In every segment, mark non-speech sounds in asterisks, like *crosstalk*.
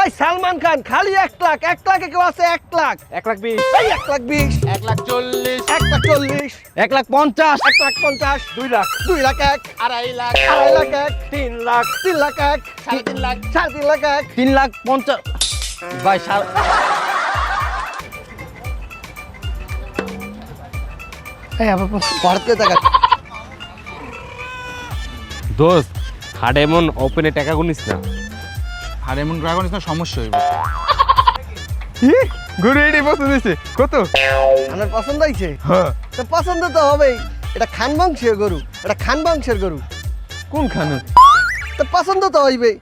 ওই সালমান খান খালি এক লাখ এক লাখে কেউ আছে এক লাখ। এক লাখ বিশ। এই এক লাখ বিশ। এক লাখ চল্লিশ। এক লাখ চল্লিশ। এক লাখ পঞ্চাশ। এক লাখ পঞ্চাশ। দুই লাখ। দুই লাখ এক। আড়াই লাখ। আড়াই লাখ এক। তিন লাখ। তিন লাখ এক। সাড়ে তিন লাখ। সাড়ে তিন লাখ এক। তিন লাখ পঞ্চাশ। ভাই সাড়ে এই আবার দোস্ত হাট এমন ওপেনে টাকা গুনিস না। আর এমন ড্রাগন না সমস্যা হইবে। গরু এটাই পছন্দ হয়েছে কত? আপনার পছন্দ হয়েছে হ্যাঁ। তো পছন্দ তো হবেই। এটা খান বংশের গরু। এটা খান বংশের গরু। কোন খান তো পছন্দ তো হইবে।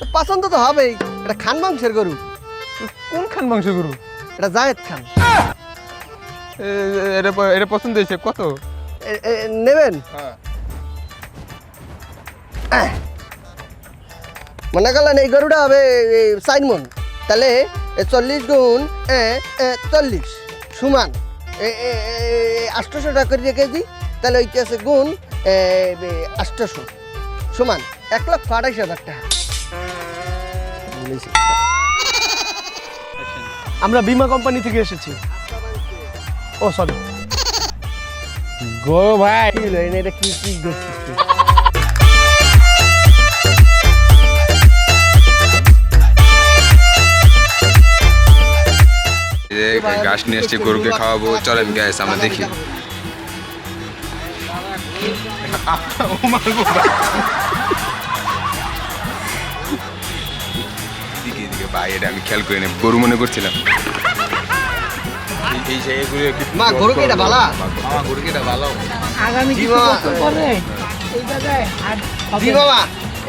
তো পছন্দ তো হবেই। এটা খান বংশের গরু। কোন খান মাংস গরু? এটা জায়েদ খান। এ- এটা এটা পছন্দ হয়েছে কত? নেবেন? আহ। মনে করলেন এই গরুটা হবে সাইন মন তাহলে চল্লিশ গুণ চল্লিশ। সমান আষ্টশো টাকা করে রেখে দিই তাহলে আছে গুণ আষ্টশো সমান এক লক্ষ আড়াইশ হাজার টাকা। আমরা বিমা কোম্পানি থেকে এসেছি। ও সরি। গো ভাই। এটা কি কি ঘাস নিয়ে এসছি গরুকে খাওয়াবো। চলেন গ্যাস আমরা দেখি। ভাই এটা আমি খেয়াল করি না গরু মনে করছিলাম। মা গরু বালা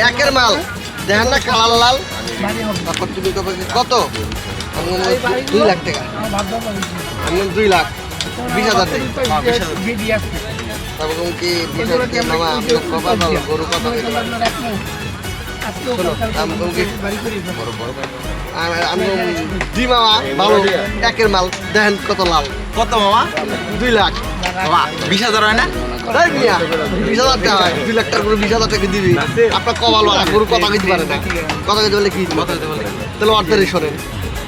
একের মাল। দেখেন না লাল। তারপর তুমি কত? দুই লাখ টাকা। আমি দুই লাখ বিশ হাজার টাকা। তারপর কি বিশ হাজার। টাকা। মামা আমি গরু কত আমি বললাম কি- আমি- আমি বললাম, জি মামা ভালো একের মাল দেখেন কত লাল। কত মামা? দুই লাখ। বিশ হাজার হয় না? বিশ হাজার টাকা হয়, দুই লাখ টাকার গরু বিশ হাজার টাকা দিবি। আপনার বাড়া গরু কথা কইতে পারে না। কথা কইতে বলে কি? তাহলে অর্ধেক শোনেন।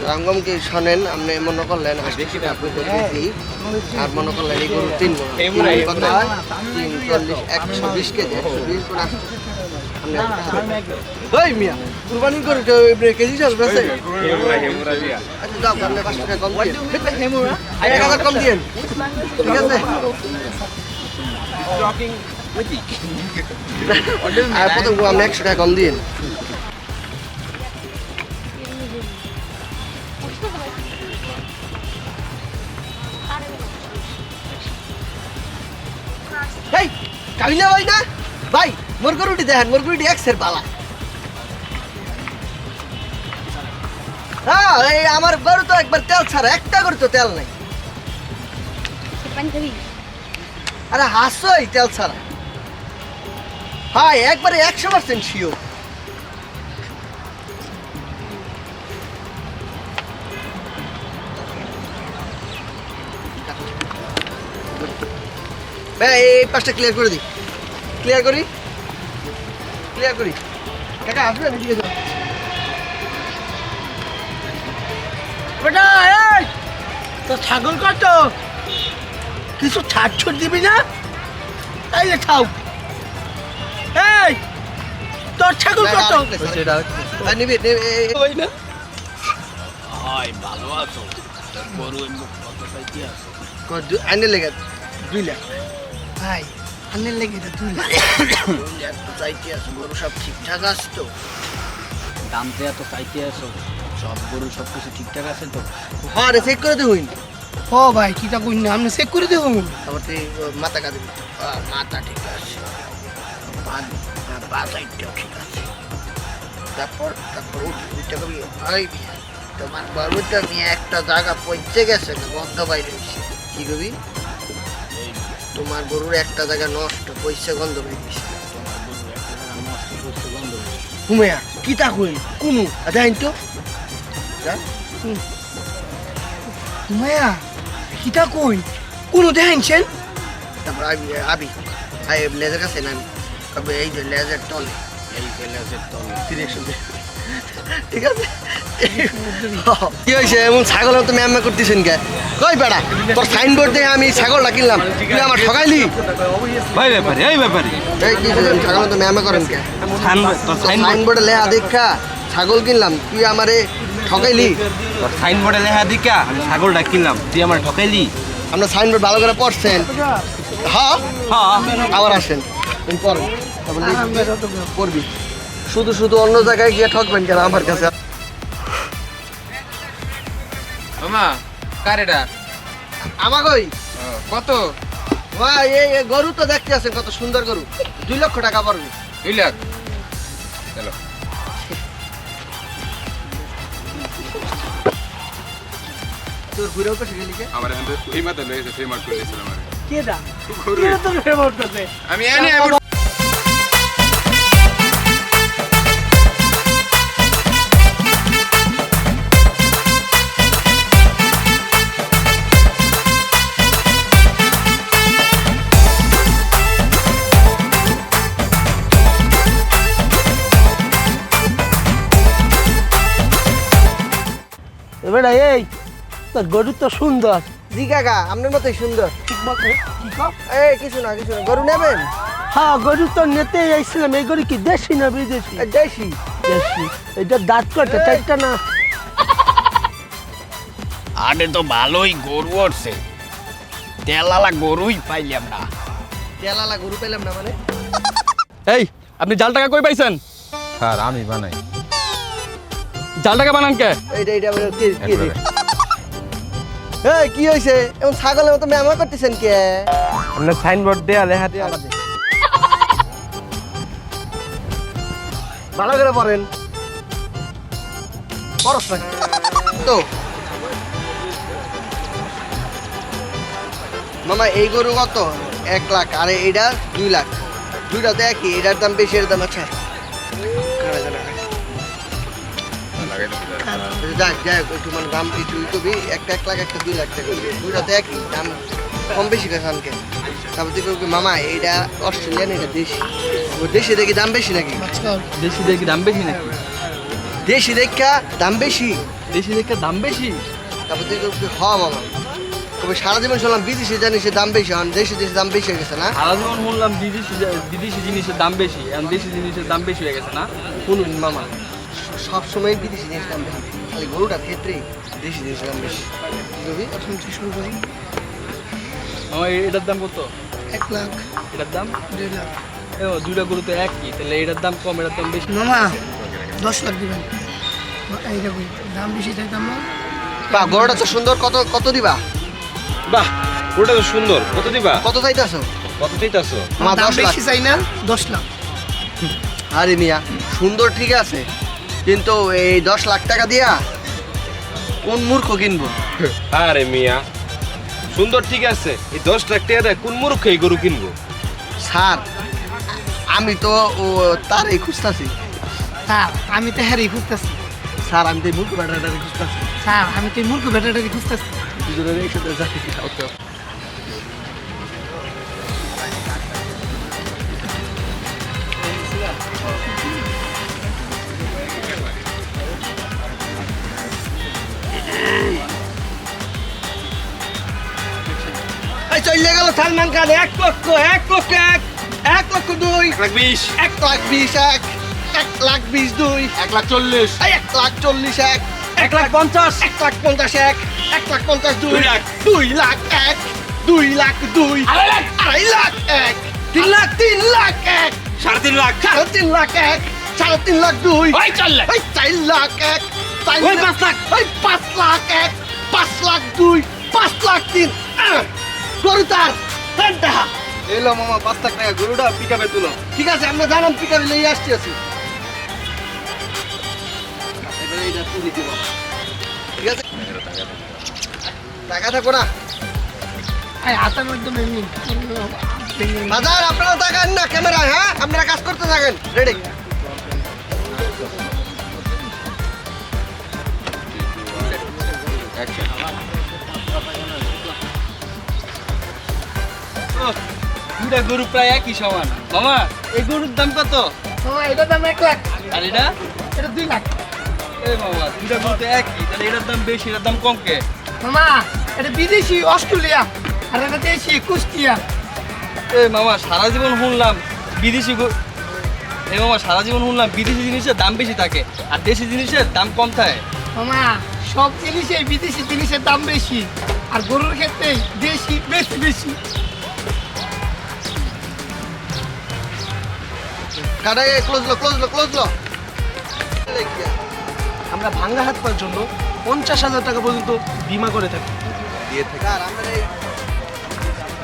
রামগম কি শোনেন আপনি মনে করলেন আশি আপনি বলতেছি আর মনে করলেন এই গরু তিন মণ। তিন হয় চল্লিশ একশো বিশ কেজি একশো বিশ। ওই মিয়া কুরবানি করে কেজি চাষ বেছে আচ্ছা যাও আপনি পাঁচ টাকা কম দিন এক হাজার কম দিন ঠিক আছে? আর প্রথম আপনি একশো টাকা কম দিন কাবিলা ভাই না? ভাই মোর গরুটি দেখেন মোর গরুটি এক্সের পালা। হ্যাঁ এই আমার গরু তো একবার তেল ছাড়া, একটা গরু তো তেল নাই। আরে হাসোই তেল ছাড়া। হ্যাঁ একবারে একশো পার্সেন্ট ভাই, এই পাশটা ক্লিয়ার করে দিই। ক্লিয়ার করি? ক্লিয়ার করি। কাকা আসবেন এদিকে যাও। বেটা এই! তো ছাগল কত? কিছু ছাড় ছুট দিবি না? এই যে খাও এই! তোর ছাগল কত? নিবি ওই না। কর, আইনে লেগে দুই লাখ। ভাই আইনে লেগে তো দুই লাখ দুই লাখ তো চাইতে আছে গরু সব ঠিকঠাক আছে তো দাম তো এত চাইতে আসো সব গরু সব কিছু ঠিকঠাক আছে তো হ্যাঁ রে চেক করে দিবি ও ভাই কিটা কই না আপনি চেক করে দেবো তারপর তুই মাথা কাঁদি মাথা ঠিক আছে। পা পা সাইডটাও ঠিক আছে। তারপর তারপর উঠ কবি মিয়া, তোমার গরুটা নিয়ে একটা জায়গা পৌঁছে গেছে গন্ধ বাইরে কি কবি? তোমার গরুর একটা জায়গা নষ্ট, পয়সা গন্ধ গেছে। হুমেয়া কি তা কই কুনু দেন তো? মায়া কিটা কই কোনো দেখাইছেন? তারপর আবি আবি আই লেজার কাছে নামি। এই যে লেজার তলে, এই প্যালেসের তলে ডিরেকশন ঠিক আছে? কি হয়েছে? এমন ছাগল তো ম্যামা করতেছেন কে? কই বেড়া? তোর সাইনবোর্ড দেখে আমি ছাগলটা কিনলাম। তুই আমার ঠকাইলি? ভাই ব্যাপারে এই ব্যাপারে। এই কি ছাগল তো ম্যামা করেন কে? সাইনবোর্ডে লেখা দেখা ছাগল কিনলাম তুই আমারে ঠকাইলি? তোর সাইনবোর্ডে লেখা দিকা আমি ছাগলটা কিনলাম তুই আমার ঠকাইলি? আমরা সাইনবোর্ড ভালো করে পড়ছেন। হ্যাঁ? হ্যাঁ। আবার আসেন। পড়েন শুধু শুধু অন্য জায়গায় গিয়ে ঠকবেন কেন আমার কাছে? মামা কত? ভাই এই এই গরু তো দেখতে আছেন কত সুন্দর গরু। দুই লক্ষ টাকা পড়বে। দুই লাখ। চলো। তোর ঘুরেও পেছে গেলি কে? আমার এই লয়েছে করতে আমি এনে তোর গরু তো সুন্দর। জি কাকা আপনার মতোই সুন্দর। এই কিছু না কিছু না গরু নেবেন? হ্যাঁ গরু তো নিতে আইছিলাম এই গরু কি দেশি না বিদেশি? দেশি। দেশি এটা দাঁত কটা চারটা না। আরে তো ভালোই গরু উঠছে তেলালা গরুই পাইলাম না। তেলালা গরু পেলাম না মানে? এই আপনি জাল টাকা কই পাইছেন? স্যার আমি বানাই। জাল টাকা বানান কে? এইটা এইটা কি কি? এই কি হয়েছে এমন ছাগলের মতো ম্যামা করতেছেন কে? আপনার সাইনবোর্ড দেয়া লেখা দেয়া ভালো করে পড়েন। তো। মামা এই গরু কত? এক লাখ আর এইটা দুই লাখ। দুইটা তো একই এটার দাম বেশি এর দাম আচ্ছা। যাক যাই হোক, একটু মানে দাম একটু ই করবি। একটা এক লাখ একটা দুই লাখ টাকা দুইটা তো একই দাম কম বেশি কাছে আমাকে তারপর তুই করবি মামা এইটা অস্ট্রেলিয়ান এটা দেশি। ও দেশি দেখি দাম বেশি নাকি? দেশি দেখি দাম বেশি নাকি? দেশি দেখা দাম বেশি? দেশি দেখে দাম বেশি? তারপর তুই করবি হ মামা। তবে সারা জীবন শুনলাম বিদেশি জানিস দাম বেশি এখন দেশি দেশি দাম বেশি হয়ে গেছে না? সারা জীবন শুনলাম বিদেশি বিদেশি জিনিসের দাম বেশি এখন দেশি জিনিসের দাম বেশি হয়ে গেছে না? শুনুন মামা। সবসময় বিদেশি জিনিস দাম বেশি। খালি গরুটার ক্ষেত্রেই দেশি জিনিসের দাম বেশি। কি করবি এখন তুই শুরু করি? আমার এটার দাম কত? এক লাখ। এটার দাম? দুই লাখ। ও দুইটা গরু তো একই তাহলে এটার দাম কম এটার দাম বেশি। মামা দশ লাখ দিবেন। এইটা দাম বেশি চাইতাম না। বা গরুটা তো সুন্দর কত কত দিবা? বাহ ওটা তো সুন্দর কত দিবা? কত চাইতেছো? কত চাইতাছো? আমার দাম বেশি চাই না দশ লাখ। আরে মিয়া সুন্দর ঠিক আছে। কিন্তু এই দশ লাখ টাকা দিয়া কোন মূর্খ কিনবো? আরে মিয়া সুন্দর ঠিক আছে এই দশ লাখ টাকা দেয় কোন মূর্খ এই গরু কিনবো? স্যার আমি তো ও তারই খুঁজতাছি। স্যার আমি তো হ্যারি খুঁজতেছি। স্যার আমি তো এই মূর্খ ব্যাটাটারই খুঁজতাছি। স্যার আমি তো এই মূর্খ ব্যাটাটাকে খুঁজতেছি। দুজনের একসাথে যাই সালমান খান এক লক্ষ এক লক্ষ এক এক লক্ষ দুই। এক লাখ বিশ। এক লাখ বিশ এক এক লাখ বিশ দুই। এক লাখ চল্লিশ। এক লাখ চল্লিশ এক এক লাখ পঞ্চাশ। এক লাখ পঞ্চাশ এক এক লাখ পঞ্চাশ দুই। দুই লাখ। দুই লাখ এক দুই লাখ দুই। আড়াই লাখ। এক তিন লাখ তিন লাখ এক। সাড়ে তিন লাখ। সাড়ে তিন লাখ এক সাড়ে তিন লাখ দুই। ওই চার লাখ। এই চার লাখ এক চার ওই পাঁচ লাখ। ওই পাঁচ লাখ এক পাঁচ লাখ দুই পাঁচ লাখ তিন! গরু তার। এলো মামা পাঁচ লাখ টাকা গরুটা পিকাপে তুলো। ঠিক আছে আমরা জানাম পিকারি লিয়ে আসছি আছি। এইটা তুলে দিব। ঠিক আছে? টাকা থাকো না? বাজার আপনারা তাকান না ক্যামেরায় হ্যাঁ? আপনারা কাজ করতে থাকেন। রেডি দুটা গরু প্রায় একই সমান। মামা এই গরুর দাম কত? মামা এটার দাম এক লাখ। আর এটা? এটা দুই লাখ। এ মামা দুটা গরু তো একই তাহলে এটার দাম বেশি এটার দাম কম কে মামা এটা বিদেশি অস্ট্রেলিয়া আর এটা দেশি কুষ্টিয়া। এ মামা সারা জীবন শুনলাম বিদেশি গরু এ মামা সারা জীবন শুনলাম বিদেশি জিনিসের দাম বেশি থাকে আর দেশি জিনিসের দাম কম থাকে। মামা সব জিনিসের বিদেশি জিনিসের দাম বেশি আর গরুর ক্ষেত্রে দেশি বেশি বেশি। কাটাই ক্লোজ লো ক্লোজ লো ক্লোজ লো। আমরা ভাঙ্গা হাত পাওয়ার জন্য পঞ্চাশ হাজার টাকা পর্যন্ত বিমা করে থাকি। স্যার আমরা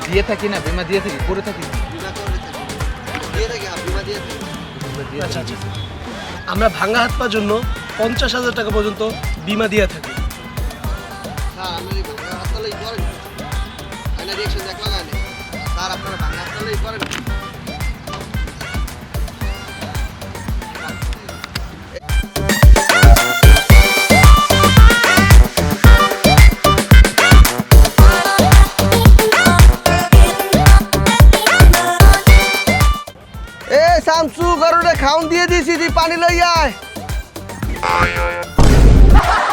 দিয়ে থাকি না বিমা দিয়ে থাকি করে থাকি। দিয়ে থাকি আর বিমা দিয়ে থাকি। আচ্ছা আচ্ছা আমরা ভাঙ্গা হাত পাওয়ার জন্য পঞ্চাশ হাজার টাকা পর্যন্ত বিমা দিয়ে থাকি। স্যার আমরা এই ভাঙা হাততালেই করেন। খাউন দিয়ে দিছি দি পানি লই আয়। *laughs*